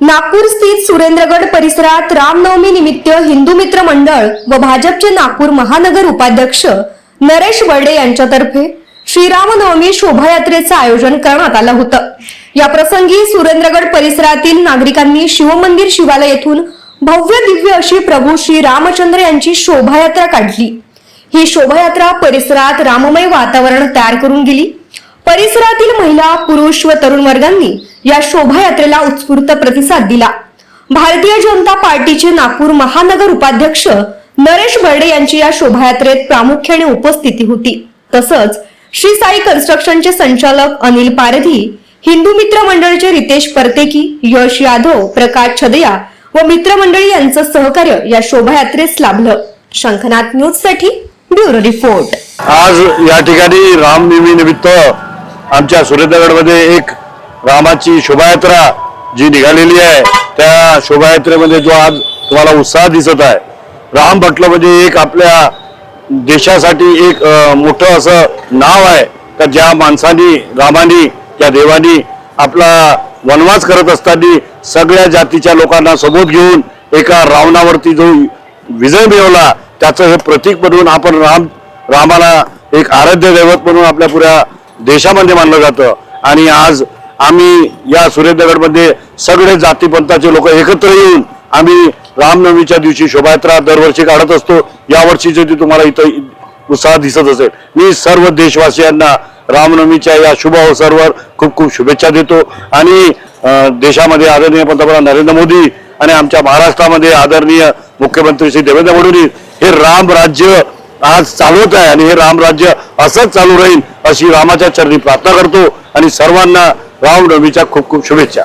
नागपूर स्थित सुरेंद्रगड परिसरात रामनवमी निमित्त हिंदू मित्र मंडळ व भाजपचे नागपूर महानगर उपाध्यक्ष नरेश बर्डे यांच्यातर्फे श्रीरामनवमी शोभायात्रेचं आयोजन करण्यात आलं होतं. या प्रसंगी सुरेंद्रगड परिसरातील नागरिकांनी शिवमंदिर शिवालय येथून भव्य दिव्य अशी प्रभू श्री रामचंद्र यांची शोभायात्रा काढली. ही शोभायात्रा परिसरात राममय वातावरण तयार करून गेली. परिसरातील महिला पुरुष व तरुण वर्गांनी या शोभायात्रेला उत्स्फूर्त प्रतिसाद दिला. भारतीय जनता पार्टीचे नागपूर महानगर उपाध्यक्ष नरेश बर्डे यांची या शोभायात्रेत प्रामुख्याने उपस्थिती होती. तसंच श्री साई कन्स्ट्रक्शनचे संचालक अनिल पारधी हिंदू मित्र मंडळचे रितेश परतेकी यश यादव प्रकाश छदया व मित्रमंडळी यांचं सहकार्य या शोभायात्रेस लाभलं. शंखनाथ न्यूजसाठी ब्युरो रिपोर्ट. आज या ठिकाणी रामनवमी निमित्त आमच्या सुरेंद्रगडमध्ये एक रामाची शोभायात्रा जी निघालेली आहे त्या शोभायात्रेमध्ये जो आज तुम्हाला उत्साह दिसत आहे. राम भटलं म्हणजे एक आपल्या देशासाठी एक मोठं असं नाव आहे. का ज्या माणसांनी रामानी त्या देवानी आपला वनवास करत असताना सगळ्या जातीच्या लोकांना सोबत घेऊन एका रावणावरती जो विजय मिळवला त्याचं हे प्रतीक म्हणून आपण राम रामाला एक आराध्य दैवत म्हणून आपल्या पुऱ्या देशामध्ये मानलं जातं. आणि आज आम्ही या सुरेंद्रगडमध्ये सगळे जातीपंथाचे लोक एकत्र येऊन आम्ही रामनवमीच्या दिवशी शोभायात्रा दरवर्षी काढत असतो. यावर्षीचे ती तुम्हाला इथं उत्साह दिसत असेल मी सर्व देशवासियांना रामनवमीच्या या शुभ अवसरावर खूप खूप शुभेच्छा देतो. आणि देशामध्ये आदरणीय पंतप्रधान नरेंद्र मोदी आणि आमच्या महाराष्ट्रामध्ये आदरणीय मुख्यमंत्री श्री देवेंद्र फडणवीस हे राम राज्य आज चालवत आहे आणि हे राम राज्य असंच चालू राहील अशी रामाच्या चरणी प्रार्थना करतो आणि सर्वांना रामनवमीच्या खूप खूप शुभेच्छा.